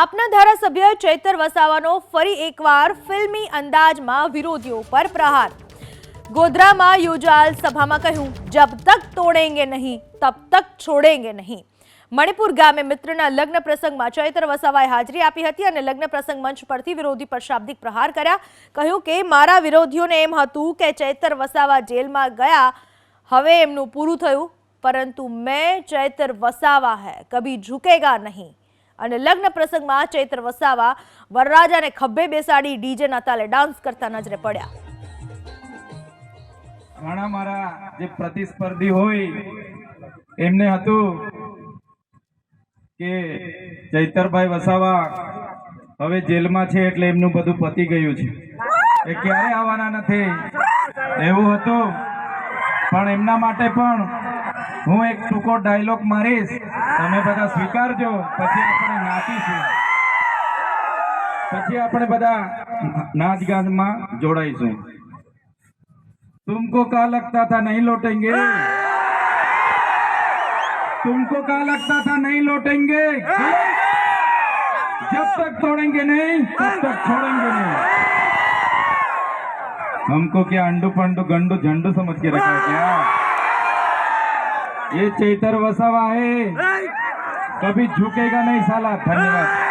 આપના ધારાસભ્ય ચૈતર વસાવાનો ફરી એકવાર ફિલ્મી અંદાજમાં વિરોધીઓ પર પ્રહાર. ગોધરામાં યોજાયેલ સભામાં કહ્યું, જબ તક તોડેંગે નહીં, તબ તક છોડેંગે નહીં. મણિપુર ગામે મિત્રના લગ્ન પ્રસંગમાં ચૈતર વસાવાએ હાજરી આપી હતી અને લગ્ન પ્રસંગ મંચ પરથી વિરોધી પર શાબ્દિક પ્રહાર કર્યા. કહ્યું કે, મારા વિરોધીઓને એમ હતું કે ચૈતર વસાવા જેલમાં ગયા, હવે એમનું પૂરું થયું, પરંતુ મેં ચૈતર વસાવા હૈ, કભી ઝુકેગા નહીં. અને લગ્ન પ્રસંગમાં ચૈતર વસાવા વરરાજાને ખભે બેસાડી ડીજેના તાલે ડાન્સ કરતા નજરે પડ્યા. ઘણા મારા જે પ્રતિસ્પર્ધી હોય, એમને હતું કે ચૈતરભાઈ વસાવા હવે જેલમાં છે એટલે એમનું બધું પતી ગયું છે. એ ક્યારે આવવાના નથી. એવું હતું. પણ એમના માટે પણ હું એક ટૂંકો ડાયલોગ મારીશ તમે બધા સ્વીકારજો પછી આપણે નાચીશું પછી આપણે બધા નાચ ગાનમાં જોડાઈશું तुमको क्या लगता था नहीं लौटेंगे तुमको क्या लगता था नहीं लौटेंगे जब तक तोड़ेंगे नहीं तब तक छोड़ेंगे नहीं हमको क्या अंडू पंडू गंडू झंडू समझ के रखा है क्या ये चैतर वसावा है कभी झुकेगा नहीं साला धन्यवाद